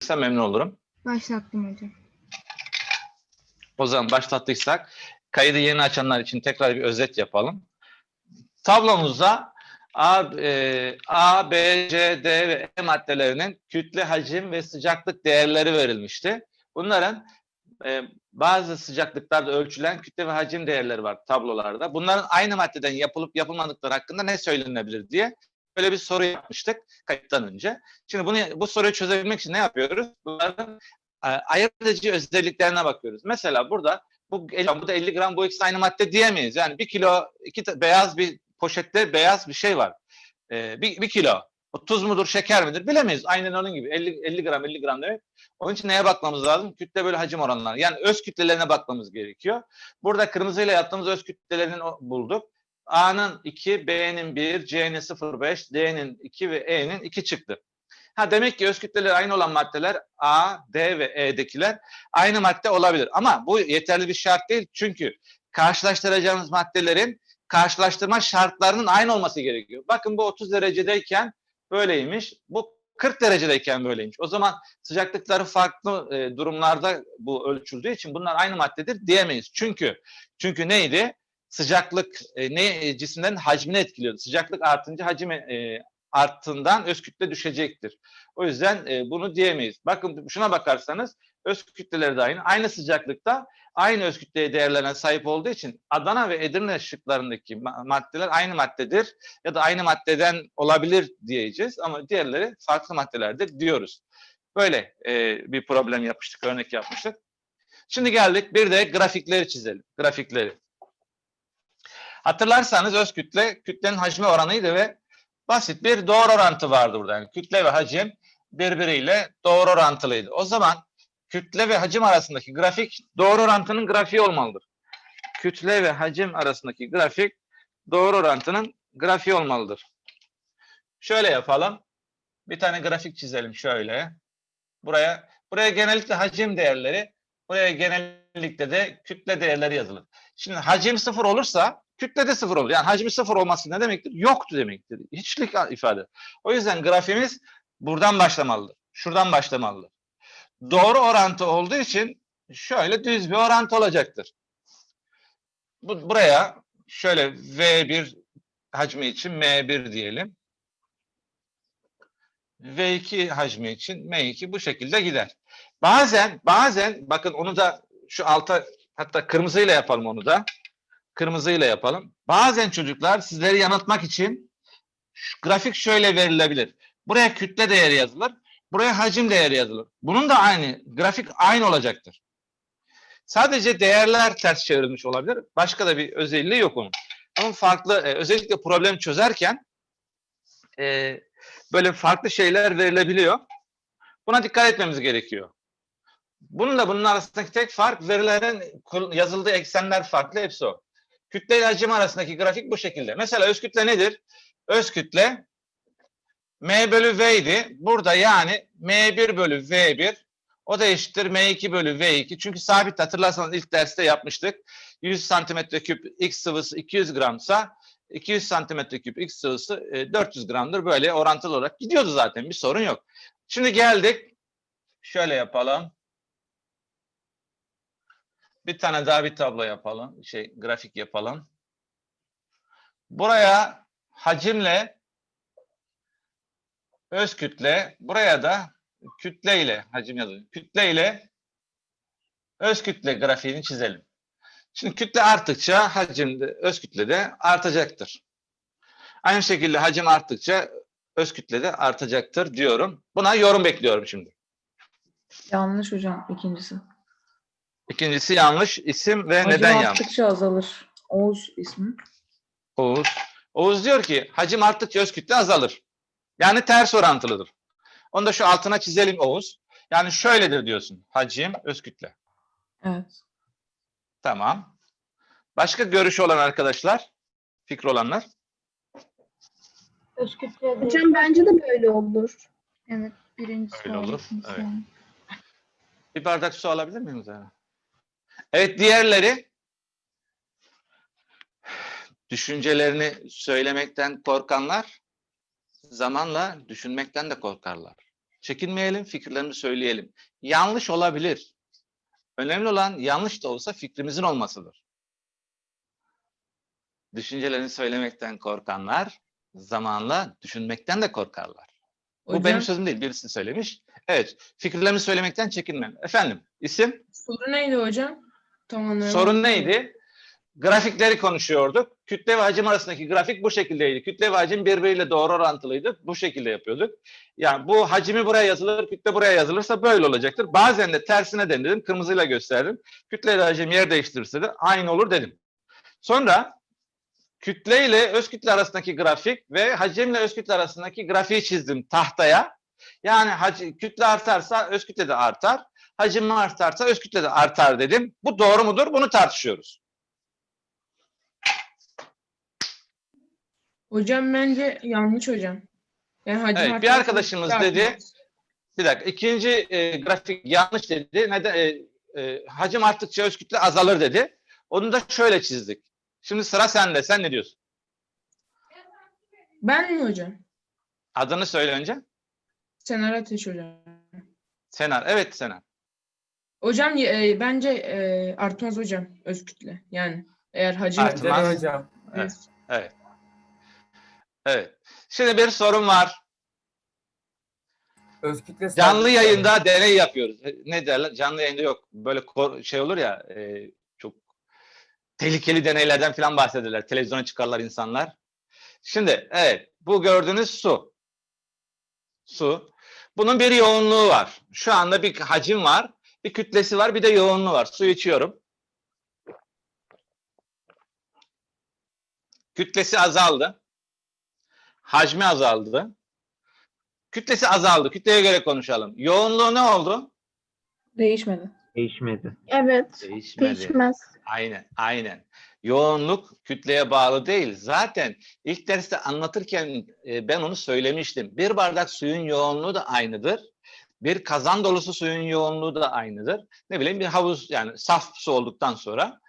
başlattıysa memnun olurum. Başlattım hocam. O zaman başlattıysak kaydı yeni açanlar için tekrar bir özet yapalım. Tablomuzda A, e, A, B, C, D ve E maddelerinin kütle, hacim ve sıcaklık değerleri verilmişti. Bunların e, bazı sıcaklıklarda ölçülen kütle ve hacim değerleri var tablolarda. Bunların aynı maddeden yapılıp yapılmadıkları hakkında ne söylenebilir diye böyle bir soru yapmıştık kayıttan önce. Şimdi bunu bu soruyu çözebilmek için ne yapıyoruz? Bunların e, ayırt edici özelliklerine bakıyoruz. Mesela burada bu, bu da 50 gram bu ikisi aynı madde diyemeyiz. Yani bir kilo iki beyaz bir poşette beyaz bir şey var. Ee, bir, bir kilo. O tuz mudur, şeker midir bilemeyiz. Aynen onun gibi 50, 50 gram 50 gram demek. Onun için neye bakmamız lazım? Kütle bölü hacim oranları. Yani öz kütlelerine bakmamız gerekiyor. Burada kırmızıyla yaptığımız öz kütlelerini bulduk. A'nın 2, B'nin 1, C'nin 0,5, D'nin 2 ve E'nin 2 çıktı. Ha demek ki öz kütleleri aynı olan maddeler A, D ve E'dekiler aynı madde olabilir. Ama bu yeterli bir şart değil. Çünkü karşılaştıracağımız maddelerin karşılaştırma şartlarının aynı olması gerekiyor. Bakın bu 30 derecedeyken böyleymiş. Bu 40 derecedeyken böyleymiş. O zaman sıcaklıkları farklı e, durumlarda bu ölçüldüğü için bunlar aynı maddedir diyemeyiz. Çünkü çünkü neydi? Sıcaklık e, ne e, cisimlerin hacmini etkiliyordu. Sıcaklık artınca hacim e, arttığından öz kütle düşecektir. O yüzden e, bunu diyemeyiz. Bakın şuna bakarsanız öz kütleleri de aynı. Aynı sıcaklıkta aynı öz kütleye değerlerine sahip olduğu için Adana ve Edirne şıklarındaki ma- maddeler aynı maddedir ya da aynı maddeden olabilir diyeceğiz ama diğerleri farklı maddelerdir diyoruz. Böyle e, bir problem yapmıştık, örnek yapmıştık. Şimdi geldik bir de grafikleri çizelim. Grafikleri. Hatırlarsanız öz kütle kütlenin hacmi oranıydı ve basit bir doğru orantı vardı burada. Yani kütle ve hacim birbiriyle doğru orantılıydı. O zaman kütle ve hacim arasındaki grafik doğru orantının grafiği olmalıdır. Kütle ve hacim arasındaki grafik doğru orantının grafiği olmalıdır. Şöyle yapalım. Bir tane grafik çizelim şöyle. Buraya buraya genellikle hacim değerleri, buraya genellikle de kütle değerleri yazılır. Şimdi hacim sıfır olursa kütle de sıfır olur. Yani hacmi sıfır olması ne demektir? Yoktu demektir. Hiçlik ifade. O yüzden grafiğimiz buradan başlamalıdır. Şuradan başlamalıdır doğru orantı olduğu için şöyle düz bir orantı olacaktır. Bu, buraya şöyle V1 hacmi için M1 diyelim. V2 hacmi için M2 bu şekilde gider. Bazen bazen bakın onu da şu alta hatta kırmızıyla yapalım onu da. Kırmızıyla yapalım. Bazen çocuklar sizleri yanıltmak için şu grafik şöyle verilebilir. Buraya kütle değeri yazılır. Buraya hacim değeri yazılır. Bunun da aynı, grafik aynı olacaktır. Sadece değerler ters çevrilmiş olabilir. Başka da bir özelliği yok onun. Ama farklı, e, özellikle problem çözerken e, böyle farklı şeyler verilebiliyor. Buna dikkat etmemiz gerekiyor. Bununla bunun arasındaki tek fark verilerin yazıldığı eksenler farklı, hepsi o. Kütle ile hacim arasındaki grafik bu şekilde. Mesela öz kütle nedir? Öz kütle M bölü V idi. Burada yani M1 bölü V1 o da eşittir M2 bölü V2. Çünkü sabit hatırlarsanız ilk derste yapmıştık. 100 santimetre küp X sıvısı 200 gramsa 200 santimetre küp X sıvısı e, 400 gramdır. Böyle orantılı olarak gidiyordu zaten bir sorun yok. Şimdi geldik. Şöyle yapalım. Bir tane daha bir tablo yapalım. Şey grafik yapalım. Buraya hacimle öz kütle, buraya da kütle ile hacim yazıyor. Kütle ile öz kütle grafiğini çizelim. Şimdi kütle arttıkça hacim de, öz kütle de artacaktır. Aynı şekilde hacim arttıkça öz kütle de artacaktır diyorum. Buna yorum bekliyorum şimdi. Yanlış hocam ikincisi. İkincisi yanlış isim ve Hacim neden yanlış? arttıkça azalır. Oğuz ismi. Oğuz. Oğuz diyor ki hacim arttıkça öz kütle azalır. Yani ters orantılıdır. Onu da şu altına çizelim Oğuz. Yani şöyledir diyorsun. Hacim, öz kütle. Evet. Tamam. Başka görüşü olan arkadaşlar? Fikri olanlar? Öz kütle değil. Hocam bence de böyle olur. Evet. Birincisi Öyle olur, evet. Bir bardak su alabilir miyim Zahra? Evet diğerleri düşüncelerini söylemekten korkanlar zamanla düşünmekten de korkarlar. Çekinmeyelim, fikirlerimizi söyleyelim. Yanlış olabilir. Önemli olan yanlış da olsa fikrimizin olmasıdır. Düşüncelerini söylemekten korkanlar zamanla düşünmekten de korkarlar. Bu Hocam, benim sözüm değil, birisi söylemiş. Evet, fikirlerimi söylemekten çekinmem. Efendim, isim? soru neydi hocam? Tam anlayamadım. Sorun neydi? Grafikleri konuşuyorduk. Kütle ve hacim arasındaki grafik bu şekildeydi. Kütle ve hacim birbiriyle doğru orantılıydı. Bu şekilde yapıyorduk. Yani bu hacimi buraya yazılır, kütle buraya yazılırsa böyle olacaktır. Bazen de tersine denedim, kırmızıyla gösterdim. Kütle ile hacim yer değiştirirse de aynı olur dedim. Sonra kütle ile öz kütle arasındaki grafik ve hacimle öz kütle arasındaki grafiği çizdim tahtaya. Yani kütle artarsa öz kütle de artar. Hacim artarsa öz kütle de artar dedim. Bu doğru mudur? Bunu tartışıyoruz. Hocam bence yanlış hocam. Yani hacim Evet, bir arkadaşımız artmaz. dedi, Bir dakika. ikinci e, grafik yanlış dedi. Neden? E, e, hacim arttıkça öz kütle azalır dedi. Onu da şöyle çizdik. Şimdi sıra sende. Sen ne diyorsun? Ben mi hocam? Adını söyle önce. Senar Ateş hocam. Senar. Evet Senar. Hocam e, bence e, artmaz hocam öz kütle. Yani eğer hacim Artmaz. Hocam. Evet. Evet. Evet. Şimdi bir sorun var. Öz kütle Canlı yayında deney yapıyoruz. Ne derler? Canlı yayında yok. Böyle kor- şey olur ya e, çok tehlikeli deneylerden falan bahsederler. Televizyona çıkarlar insanlar. Şimdi evet bu gördüğünüz su. Su. Bunun bir yoğunluğu var. Şu anda bir hacim var. Bir kütlesi var. Bir de yoğunluğu var. Su içiyorum. Kütlesi azaldı. Hacmi azaldı. Kütlesi azaldı. Kütleye göre konuşalım. Yoğunluğu ne oldu? Değişmedi. Değişmedi. Evet. Değişmedi. Değişmez. Aynen, aynen. Yoğunluk kütleye bağlı değil. Zaten ilk derste anlatırken e, ben onu söylemiştim. Bir bardak suyun yoğunluğu da aynıdır. Bir kazan dolusu suyun yoğunluğu da aynıdır. Ne bileyim bir havuz yani saf su olduktan sonra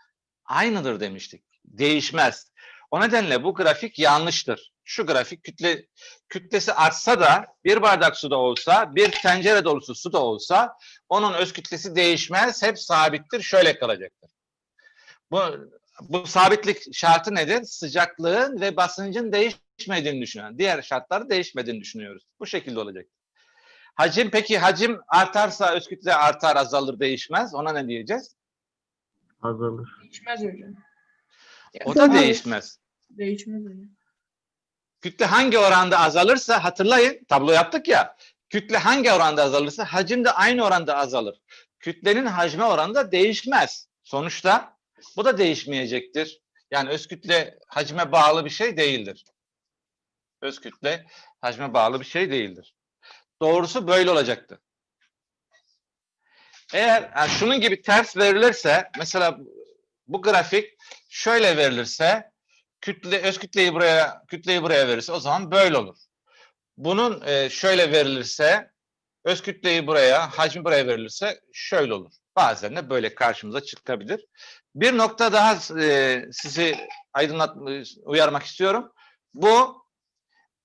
aynıdır demiştik. Değişmez. O nedenle bu grafik yanlıştır. Şu grafik kütle kütlesi artsa da bir bardak su da olsa, bir tencere dolusu su da olsa onun öz kütlesi değişmez, hep sabittir, şöyle kalacaktır. Bu, bu sabitlik şartı nedir? Sıcaklığın ve basıncın değişmediğini düşünüyoruz. Diğer şartları değişmediğini düşünüyoruz. Bu şekilde olacak. Hacim peki hacim artarsa öz kütle artar, azalır, değişmez. Ona ne diyeceğiz? Azalır. değişmez hocam. O da değişmez. Değişmez hocam. Kütle hangi oranda azalırsa hatırlayın tablo yaptık ya. Kütle hangi oranda azalırsa hacim de aynı oranda azalır. Kütlenin hacme oranı da değişmez. Sonuçta bu da değişmeyecektir. Yani öz kütle hacme bağlı bir şey değildir. Öz kütle hacme bağlı bir şey değildir. Doğrusu böyle olacaktı. Eğer yani şunun gibi ters verilirse mesela bu grafik şöyle verilirse kütle öz kütleyi buraya kütleyi buraya verirse o zaman böyle olur. Bunun e, şöyle verilirse öz kütleyi buraya, hacmi buraya verilirse şöyle olur. Bazen de böyle karşımıza çıkabilir. Bir nokta daha e, sizi aydınlat uyarmak istiyorum. Bu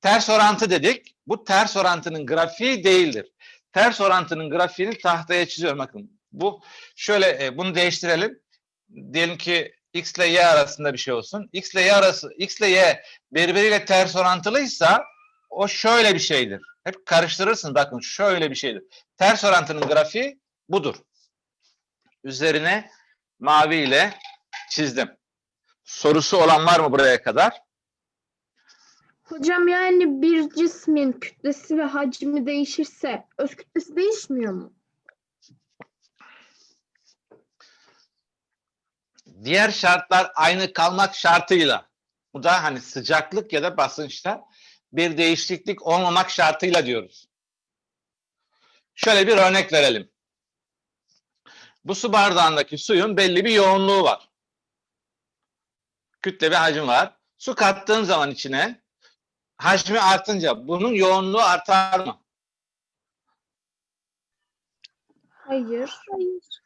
ters orantı dedik. Bu ters orantının grafiği değildir. Ters orantının grafiğini tahtaya çiziyorum. Bakın bu şöyle e, bunu değiştirelim. Diyelim ki x ile y arasında bir şey olsun. x ile y arası x ile y birbiriyle ters orantılıysa o şöyle bir şeydir. Hep karıştırırsınız. Bakın şöyle bir şeydir. Ters orantının grafiği budur. Üzerine mavi ile çizdim. Sorusu olan var mı buraya kadar? Hocam yani bir cismin kütlesi ve hacmi değişirse öz kütlesi değişmiyor mu? Diğer şartlar aynı kalmak şartıyla. Bu da hani sıcaklık ya da basınçta bir değişiklik olmamak şartıyla diyoruz. Şöyle bir örnek verelim. Bu su bardağındaki suyun belli bir yoğunluğu var. Kütle ve hacim var. Su kattığın zaman içine hacmi artınca bunun yoğunluğu artar mı? Hayır. Hayır.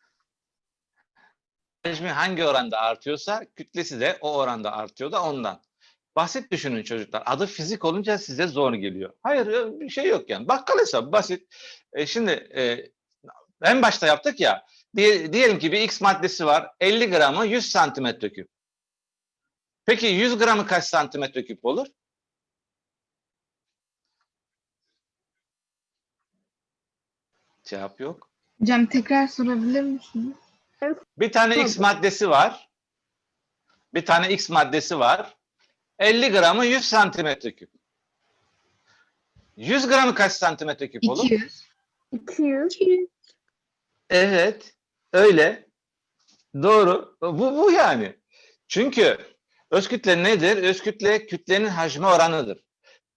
hacmi hangi oranda artıyorsa kütlesi de o oranda artıyor da ondan. Basit düşünün çocuklar. Adı fizik olunca size zor geliyor. Hayır bir şey yok yani. Bakkal hesabı basit. E, şimdi e, en başta yaptık ya. diye- diyelim ki bir X maddesi var. 50 gramı 100 santimetre küp. Peki 100 gramı kaç santimetre küp olur? Cevap yok. Hocam tekrar sorabilir misiniz? Bir tane X maddesi var. Bir tane X maddesi var. 50 gramı 100 santimetre küp. 100 gramı kaç santimetre küp olur? 200. 200. Evet. Öyle. Doğru. Bu, bu yani. Çünkü öz kütle nedir? Öz kütle kütlenin hacmi oranıdır.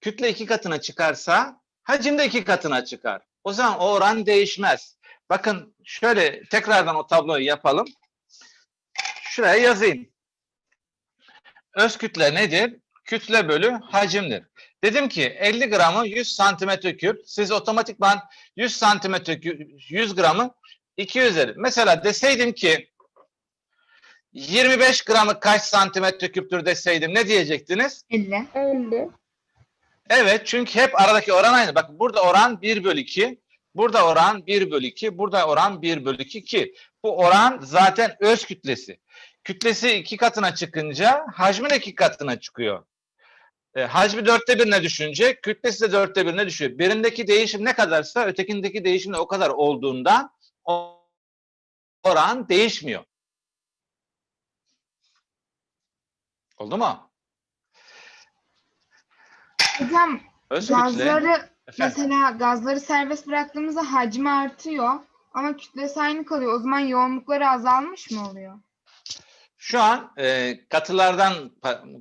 Kütle iki katına çıkarsa hacim de iki katına çıkar. O zaman o oran değişmez. Bakın şöyle tekrardan o tabloyu yapalım. Şuraya yazayım. Öz kütle nedir? Kütle bölü hacimdir. Dedim ki 50 gramı 100 santimetre küp. Siz otomatikman 100 santimetre küp, 100 gramı 2 üzeri. Mesela deseydim ki 25 gramı kaç santimetre küptür deseydim ne diyecektiniz? 50. 50. Evet çünkü hep aradaki oran aynı. Bak burada oran 1 bölü 2. Burada oran 1 bölü 2. Burada oran 1 bölü 2 ki bu oran zaten öz kütlesi. Kütlesi iki katına çıkınca hacmi de iki katına çıkıyor. E, hacmi dörtte birine düşünce kütlesi de dörtte birine düşüyor. Birindeki değişim ne kadarsa ötekindeki değişim de o kadar olduğundan oran değişmiyor. Oldu mu? Hocam Öz kütle. gazları Efendim? mesela gazları serbest bıraktığımızda hacmi artıyor ama kütlesi aynı kalıyor. O zaman yoğunlukları azalmış mı oluyor? Şu an e, katılardan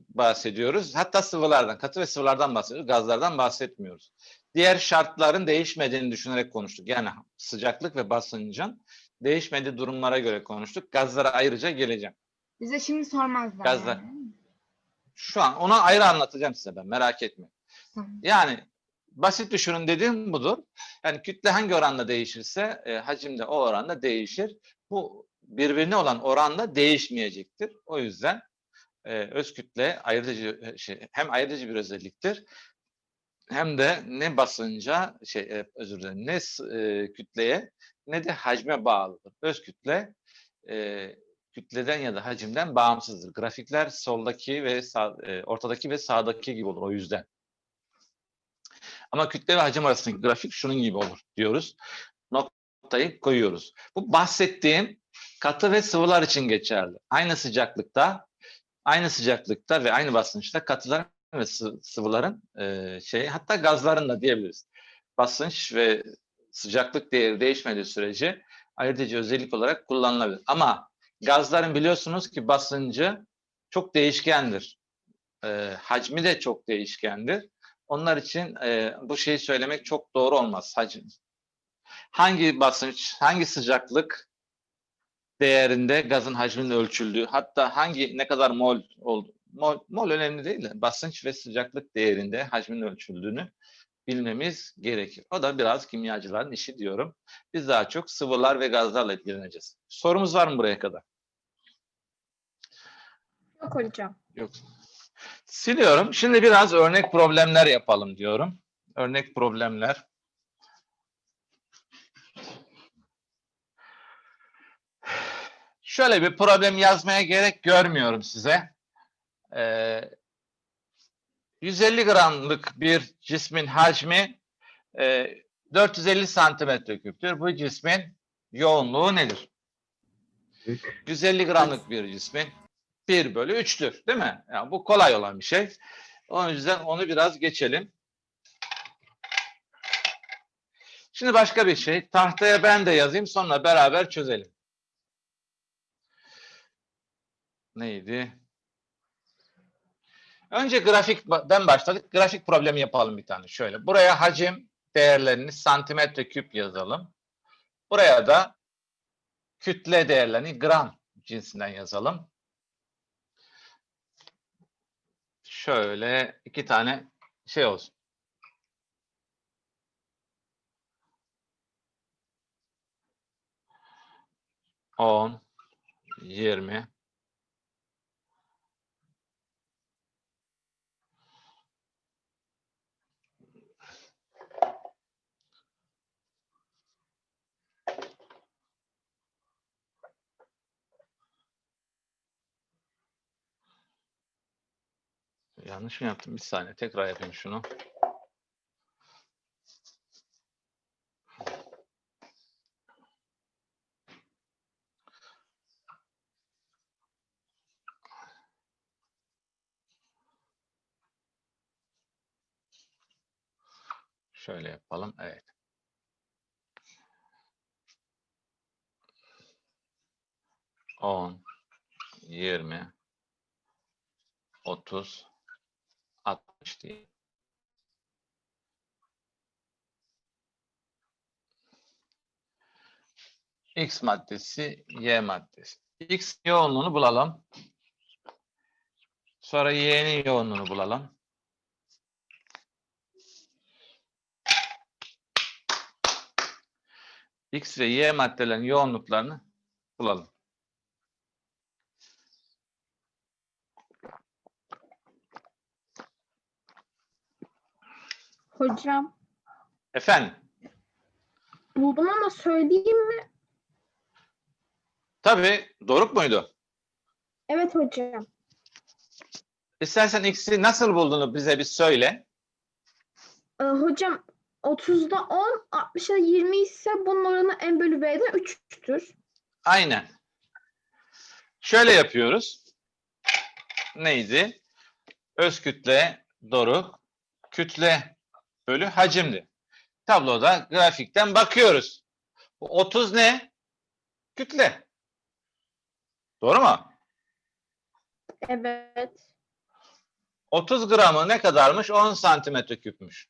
bahsediyoruz. Hatta sıvılardan, katı ve sıvılardan bahsediyoruz. Gazlardan bahsetmiyoruz. Diğer şartların değişmediğini düşünerek konuştuk. Yani sıcaklık ve basıncın değişmediği durumlara göre konuştuk. Gazlara ayrıca geleceğim. Bize şimdi sormazlar. Gazlar. yani. Şu an ona ayrı anlatacağım size ben merak etmeyin. Yani basit düşünün dediğim budur. Yani kütle hangi oranda değişirse e, hacim de o oranda değişir. Bu birbirine olan oranla değişmeyecektir. O yüzden e, öz kütle ayırıcı e, şey hem ayırıcı bir özelliktir hem de ne basınca şey e, özür dilerim ne e, kütleye ne de hacme bağlıdır. Öz kütle e, kütleden ya da hacimden bağımsızdır. Grafikler soldaki ve sağ, e, ortadaki ve sağdaki gibi olur o yüzden. Ama kütle ve hacim arasındaki grafik şunun gibi olur diyoruz. Noktayı koyuyoruz. Bu bahsettiğim katı ve sıvılar için geçerli. Aynı sıcaklıkta, aynı sıcaklıkta ve aynı basınçta katıların ve sı- sıvıların e, şey hatta gazların da diyebiliriz. Basınç ve sıcaklık değeri değişmediği sürece ayırt edici özellik olarak kullanılabilir. Ama gazların biliyorsunuz ki basıncı çok değişkendir. E, hacmi de çok değişkendir. Onlar için e, bu şeyi söylemek çok doğru olmaz. Hacim. Hangi basınç, hangi sıcaklık değerinde gazın hacminin ölçüldüğü, hatta hangi ne kadar mol oldu. Mol, mol önemli değil de basınç ve sıcaklık değerinde hacmin ölçüldüğünü bilmemiz gerekir. O da biraz kimyacıların işi diyorum. Biz daha çok sıvılar ve gazlarla ilgileneceğiz. Sorumuz var mı buraya kadar? Yok hocam. Yok. Siliyorum. Şimdi biraz örnek problemler yapalım diyorum. Örnek problemler. Şöyle bir problem yazmaya gerek görmüyorum size. Ee, 150 gramlık bir cismin hacmi e, 450 santimetre küptür. Bu cismin yoğunluğu nedir? Üç. 150 gramlık bir cismin 1 bölü 3'tür değil mi? Yani bu kolay olan bir şey. O yüzden onu biraz geçelim. Şimdi başka bir şey. Tahtaya ben de yazayım sonra beraber çözelim. Neydi? Önce grafikten başladık. Grafik problemi yapalım bir tane. Şöyle. Buraya hacim değerlerini santimetre küp yazalım. Buraya da kütle değerlerini gram cinsinden yazalım. Şöyle iki tane şey olsun. On, yirmi, Yanlış mı yaptım? Bir saniye tekrar yapayım şunu. Şöyle yapalım. Evet. On, yirmi, otuz, 60 diye. X maddesi, Y maddesi. X yoğunluğunu bulalım. Sonra Y'nin yoğunluğunu bulalım. X ve Y maddelerin yoğunluklarını bulalım. Hocam Efendim, buldum ama söyleyeyim mi? tabii Doruk muydu? Evet hocam. İstersen X'i nasıl bulduğunu bize bir söyle. Ee, hocam 30'da 10, 60'da 20 ise bunun oranı n bölü b'de 3'tür. Aynen. Şöyle yapıyoruz. Neydi? Öz kütle, doruk, kütle bölü hacimdi. Tabloda grafikten bakıyoruz. Bu 30 ne? Kütle. Doğru mu? Evet. 30 gramı ne kadarmış? 10 santimetre küpmüş.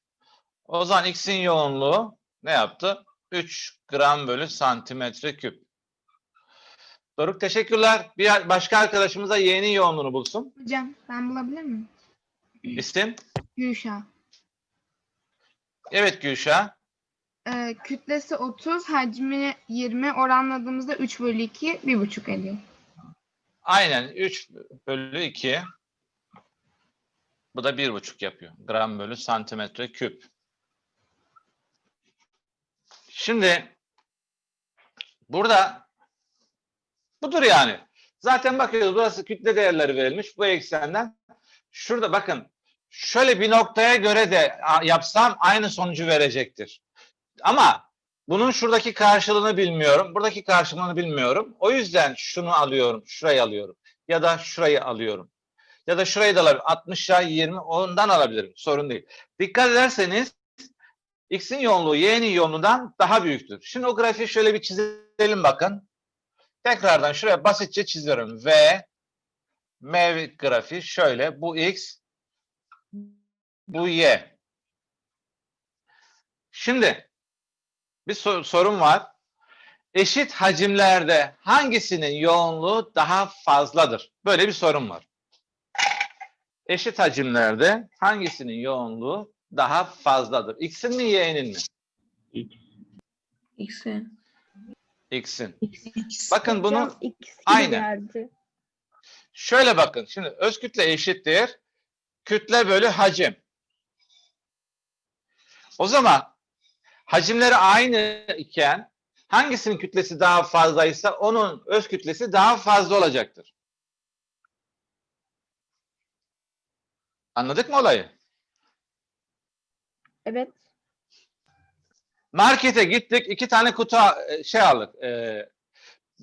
O zaman X'in yoğunluğu ne yaptı? 3 gram bölü santimetre küp. Doruk teşekkürler. Bir başka arkadaşımız da Y'nin yoğunluğunu bulsun. Hocam ben bulabilir miyim? İsim? Gülşah. Evet Gülşah. Ee, kütlesi 30, hacmi 20 oranladığımızda 3 bölü 2, 1,5 ediyor. Aynen 3 bölü 2. Bu da 1,5 yapıyor. Gram bölü santimetre küp. Şimdi burada budur yani. Zaten bakıyoruz burası kütle değerleri verilmiş bu eksenden. Şurada bakın şöyle bir noktaya göre de yapsam aynı sonucu verecektir. Ama bunun şuradaki karşılığını bilmiyorum. Buradaki karşılığını bilmiyorum. O yüzden şunu alıyorum, şurayı alıyorum. Ya da şurayı alıyorum. Ya da şurayı da alabilirim. 60'a 20 ondan alabilirim. Sorun değil. Dikkat ederseniz X'in yoğunluğu Y'nin yoğunluğundan daha büyüktür. Şimdi o grafiği şöyle bir çizelim bakın. Tekrardan şuraya basitçe çiziyorum. V M grafiği şöyle. Bu X bu Y. Şimdi bir sor- sorun var. Eşit hacimlerde hangisinin yoğunluğu daha fazladır? Böyle bir sorun var. Eşit hacimlerde hangisinin yoğunluğu daha fazladır? X'in mi Y'nin mi? X. X'in. X'in. Bakın bunu geldi. şöyle bakın. Şimdi öz kütle eşittir. Kütle bölü hacim. O zaman hacimleri aynı iken hangisinin kütlesi daha fazlaysa onun öz kütlesi daha fazla olacaktır. Anladık mı olayı? Evet. Markete gittik, iki tane kutu e, şey aldık, e,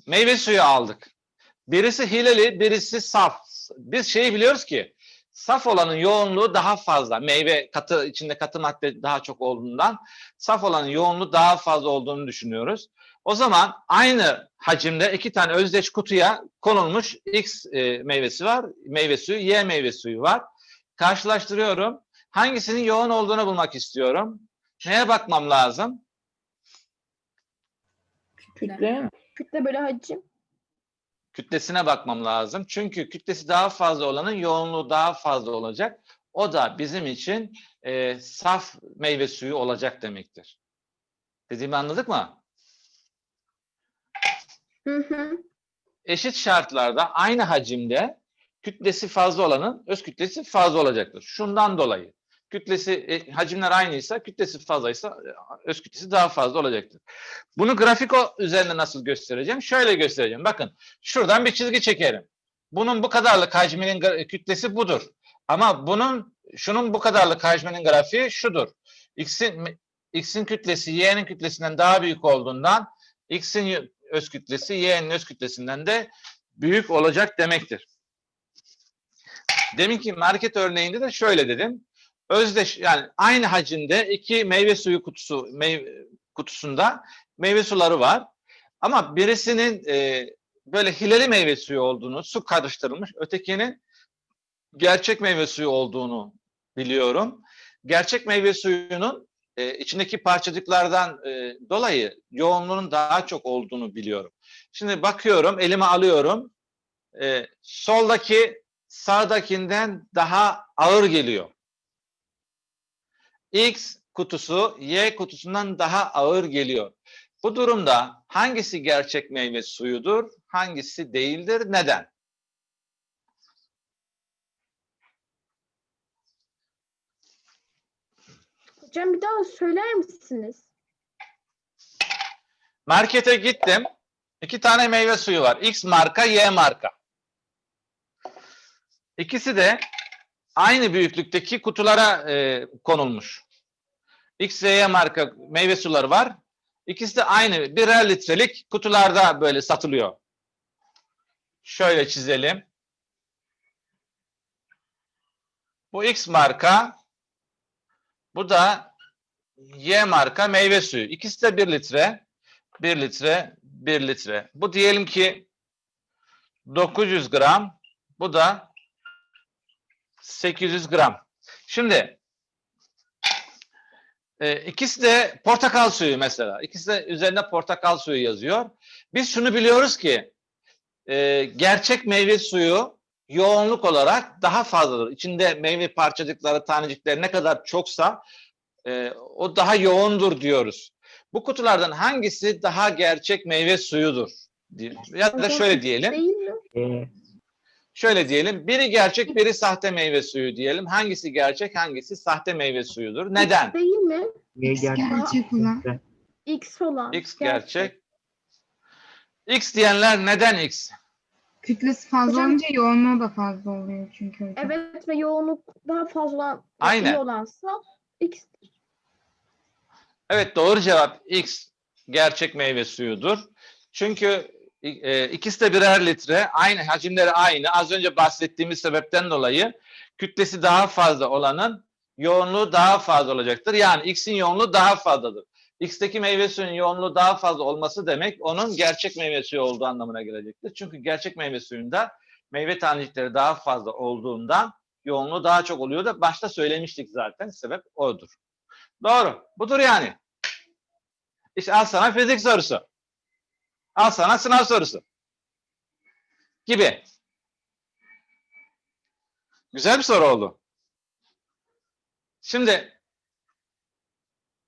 meyve suyu aldık. Birisi hileli, birisi saf. Biz şeyi biliyoruz ki, saf olanın yoğunluğu daha fazla. Meyve katı içinde katı madde daha çok olduğundan saf olanın yoğunluğu daha fazla olduğunu düşünüyoruz. O zaman aynı hacimde iki tane özdeş kutuya konulmuş X e, meyvesi var, meyve suyu, Y meyve suyu var. Karşılaştırıyorum. Hangisinin yoğun olduğunu bulmak istiyorum. Neye bakmam lazım? Kütle? Kütle bölü hacim. Kütlesine bakmam lazım. Çünkü kütlesi daha fazla olanın yoğunluğu daha fazla olacak. O da bizim için e, saf meyve suyu olacak demektir. Dediğimi anladık mı? Hı hı. Eşit şartlarda aynı hacimde kütlesi fazla olanın öz kütlesi fazla olacaktır. Şundan dolayı. Kütlesi e, hacimler aynıysa, kütlesi fazlaysa e, öz kütlesi daha fazla olacaktır. Bunu grafik üzerinde nasıl göstereceğim? Şöyle göstereceğim. Bakın şuradan bir çizgi çekerim. Bunun bu kadarlık hacminin kütlesi budur. Ama bunun şunun bu kadarlık hacminin grafiği şudur. X'in X'in kütlesi Y'nin kütlesinden daha büyük olduğundan X'in öz kütlesi Y'nin öz kütlesinden de büyük olacak demektir. Deminki market örneğinde de şöyle dedim. Özdeş yani aynı hacimde iki meyve suyu kutusu meyve, kutusunda meyve suları var. Ama birisinin e, böyle hileli meyve suyu olduğunu, su karıştırılmış, ötekinin gerçek meyve suyu olduğunu biliyorum. Gerçek meyve suyunun e, içindeki parçacıklardan e, dolayı yoğunluğunun daha çok olduğunu biliyorum. Şimdi bakıyorum, elime alıyorum. E, soldaki sağdakinden daha ağır geliyor. X kutusu Y kutusundan daha ağır geliyor. Bu durumda hangisi gerçek meyve suyudur, hangisi değildir, neden? Hocam bir daha söyler misiniz? Markete gittim. İki tane meyve suyu var. X marka, Y marka. İkisi de aynı büyüklükteki kutulara e, konulmuş. X ve Y marka meyve suları var. İkisi de aynı birer litrelik kutularda böyle satılıyor. Şöyle çizelim. Bu X marka, bu da Y marka meyve suyu. İkisi de 1 litre. 1 litre, 1 litre. Bu diyelim ki 900 gram. Bu da 800 gram. Şimdi e, ikisi de portakal suyu mesela. İkisi de üzerinde portakal suyu yazıyor. Biz şunu biliyoruz ki e, gerçek meyve suyu yoğunluk olarak daha fazladır. İçinde meyve parçacıkları, tanecikleri ne kadar çoksa e, o daha yoğundur diyoruz. Bu kutulardan hangisi daha gerçek meyve suyudur? Ya da şöyle diyelim. Şöyle diyelim. Biri gerçek, biri sahte meyve suyu diyelim. Hangisi gerçek, hangisi sahte meyve suyudur? Neden? Değil mi? Y gerçek. Gerçek olan. X olan. X gerçek. X diyenler neden X? Kütlesi fazla Hocam- olunca yoğunluğu da fazla oluyor çünkü hocam. Evet ve yoğunluk daha fazla olan Aynen. olansa X. Evet doğru cevap X gerçek meyve suyudur. Çünkü e, ikisi de birer litre, aynı hacimleri aynı. Az önce bahsettiğimiz sebepten dolayı kütlesi daha fazla olanın yoğunluğu daha fazla olacaktır. Yani X'in yoğunluğu daha fazladır. X'teki meyve suyunun yoğunluğu daha fazla olması demek onun gerçek meyve suyu olduğu anlamına gelecektir. Çünkü gerçek meyve suyunda meyve tanecikleri daha fazla olduğundan yoğunluğu daha çok oluyor da başta söylemiştik zaten. Sebep odur. Doğru. Budur yani. İşte al sana fizik sorusu. Al sana sınav sorusu. Gibi. Güzel bir soru oldu. Şimdi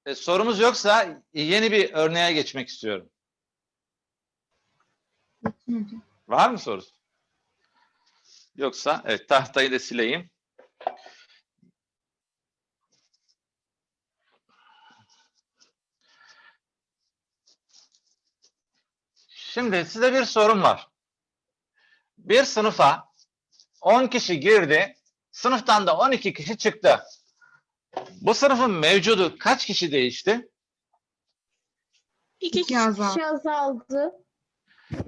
e, sorumuz yoksa yeni bir örneğe geçmek istiyorum. Var mı sorusu? Yoksa evet tahtayı da sileyim. Şimdi size bir sorum var. Bir sınıfa 10 kişi girdi, sınıftan da 12 kişi çıktı. Bu sınıfın mevcudu kaç kişi değişti? İki. Kişi azaldı.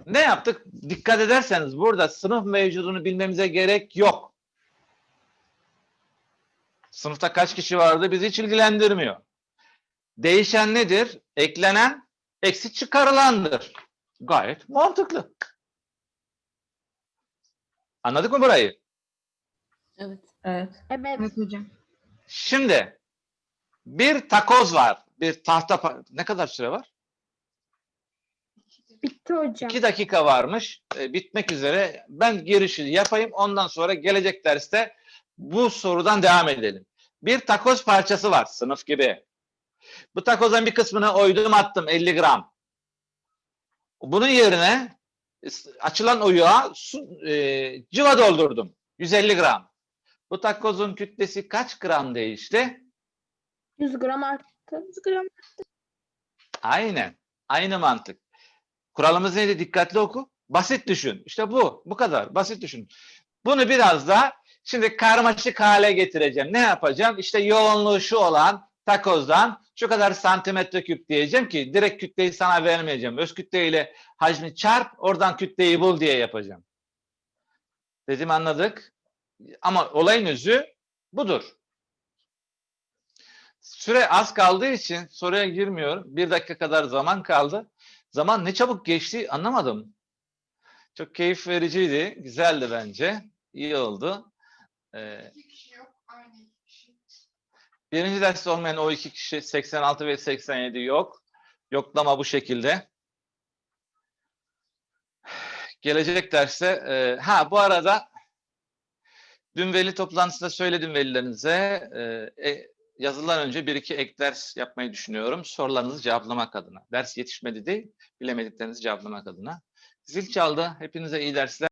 Ne yaptık? Dikkat ederseniz burada sınıf mevcudunu bilmemize gerek yok. Sınıfta kaç kişi vardı bizi hiç ilgilendirmiyor. Değişen nedir? Eklenen, eksi çıkarılandır. Gayet mantıklı. Anladık mı burayı? Evet. Evet. Evet hocam. Şimdi bir takoz var. Bir tahta pa- ne kadar süre var? Bitti hocam. İki dakika varmış. e, bitmek üzere. Ben girişi yapayım. Ondan sonra gelecek derste bu sorudan devam edelim. Bir takoz parçası var. Sınıf gibi. Bu takozun bir kısmını oydum attım 50 gram. Bunun yerine s- açılan oyuğa su, e, cıva doldurdum. 150 gram. Bu takozun kütlesi kaç gram değişti? 100 gram arttı. 100 gram. Aynen. Aynı mantık. Kuralımız neydi? Dikkatli oku. Basit düşün. İşte bu. Bu kadar. Basit düşün. Bunu biraz da Şimdi karmaşık hale getireceğim. Ne yapacağım? İşte yoğunluğu şu olan takozdan şu kadar santimetre küp diyeceğim ki direkt kütleyi sana vermeyeceğim. Öz kütleyle hacmi çarp oradan kütleyi bul diye yapacağım. Dedim anladık. Ama olayın özü budur. Süre az kaldığı için soruya girmiyorum. Bir dakika kadar zaman kaldı. Zaman ne çabuk geçti anlamadım. Çok keyif vericiydi. Güzeldi bence. İyi oldu. Ee, İki kişi yok. Aynı iki kişi. Birinci derste olmayan o iki kişi 86 ve 87 yok. Yoklama bu şekilde. Gelecek derste e, ha bu arada dün veli toplantısında söyledim velilerinize e, e, yazılan önce bir iki ek ders yapmayı düşünüyorum. Sorularınızı cevaplamak adına. Ders yetişmedi değil, bilemediklerinizi cevaplamak adına. Zil çaldı. Hepinize iyi dersler.